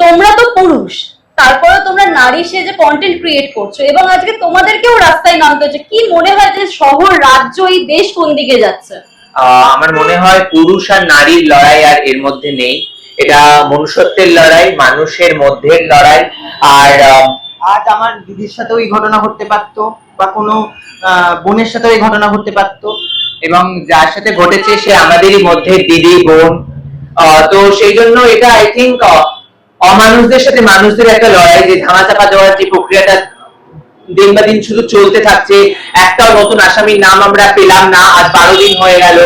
তোমরা তো পুরুষ তারপরে তোমরা নারী সেজে কন্টেন্ট ক্রিয়েট করছ এবং আজকে তোমাদেরকেও রাস্তায় নামতে হচ্ছে। কি মনে হয় যে শহর রাজ্য এই দেশ কোন দিকে যাচ্ছে? আমার মনে হয় পুরুষ আর নারীর লড়াই আর এর মধ্যে নেই। এটা মনুষ্যত্বের লড়াই মানুষের মধ্যে লড়াই আর আহ, আজ আমার দিদির সাথেও এই ঘটনা ঘটতে পারতো বা কোনো আহ, বোনের সাথেও এই ঘটনা ঘটতে পারতো। এবং যার সাথে ঘটেছে সে আমাদেরই মধ্যে দিদি বোন আহ, তো সেই জন্য এটা আই থিঙ্ক অমানুষদের সাথে মানুষদের একটা লড়াই যে ধামা চাপা দেওয়ার যে প্রক্রিয়াটা দিন বা দিন শুধু চলতে থাকছে, একটাও নতুন আসামির নাম আমরা পেলাম না, আজ বারো দিন হয়ে গেল।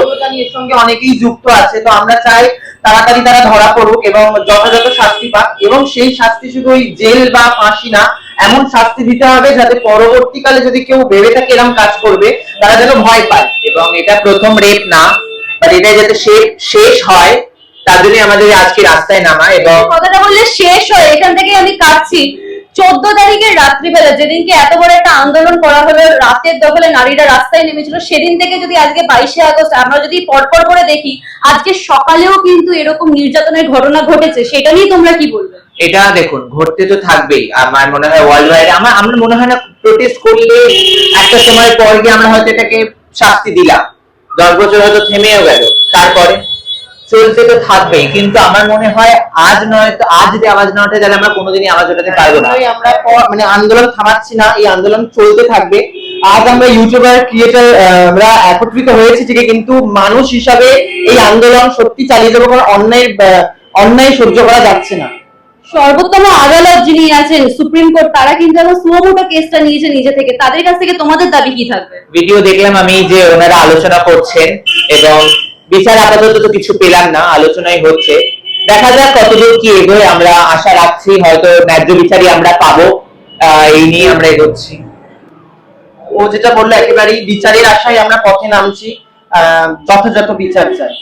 এর সঙ্গে অনেকেই যুক্ত আছে, তো আমরা চাই তাড়াতাড়ি তারা ধরা পড়ুক এবং যথাযথ শাস্তি পাক এবং সেই শাস্তি শুধু ওই জেল বা ফাঁসি না, এমন শাস্তি দিতে হবে যাতে পরবর্তীকালে যদি কেউ ভেবে থাকে এরকম কাজ করবে, তারা যেন ভয় পায়। এবং এটা প্রথম রেপ না এটা যাতে শেষ হয় তার জন্য আমাদের আজকে রাস্তায় নামা এবং কথাটা বললে শেষ হয় এখান থেকে আমি কাটছি চোদ্দ তারিখের রাত্রিবেলা যেদিনকে এত বড় একটা আন্দোলন করা হলো রাতের দখলে নারীরা রাস্তায় নেমেছিল সেদিন থেকে যদি আজকে বাইশে আগস্ট আমরা যদি পরপর করে দেখি আজকে সকালেও কিন্তু এরকম নির্যাতনের ঘটনা ঘটেছে সেটা নিয়ে তোমরা কি বলবে? এটা দেখুন ঘটতে তো থাকবেই। আমার মনে হয় ওয়ার্ল্ড ওয়াইড আমার আমার মনে হয় না প্রোটেস্ট করলে একটা সময় পর গিয়ে আমরা হয়তো এটাকে শাস্তি দিলাম। দশ বছর হয়তো থেমেও গেল। তারপরে? চলতে তো থাকবেই কিন্তু আমার মনে হয় আজ নয় তো আজ যদি আওয়াজ না ওঠে তাহলে আমরা কোনোদিনই আওয়াজ ওঠাতে পারব না। আমরা মানে আন্দোলন থামাচ্ছি না এই আন্দোলন চলতে থাকবে। আজ আমরা ইউটিউবার ক্রিয়েটার আমরা একত্রিত হয়েছি ঠিকই কিন্তু মানুষ হিসাবে এই আন্দোলন সত্যি চালিয়ে যাব কারণ অন্যায় আহ, অন্যায় সহ্য করা যাচ্ছে না। সর্বোত্তম আদালত যিনি আছেন সুপ্রিম কোর্ট তারা কিন্তু এখন সুমোটো কেসটা নিয়েছে নিজে থেকে। তাদের কাছ থেকে তোমাদের দাবি কি থাকবে? ভিডিও দেখলাম আমি যে ওনারা আলোচনা করছেন এবং বিচার আপাতত তো কিছু পেলাম না, আলোচনাই হচ্ছে। দেখা যাক কতদূর কি এগোয়, আমরা আশা রাখছি হয়তো ন্যায্য বিচারই আমরা পাবো এই নিয়ে আমরা এগোচ্ছি। ও যেটা বলল, একেবারেই বিচারের আশায় আমরা পথে নামছি যথাযথ বিচার চাই।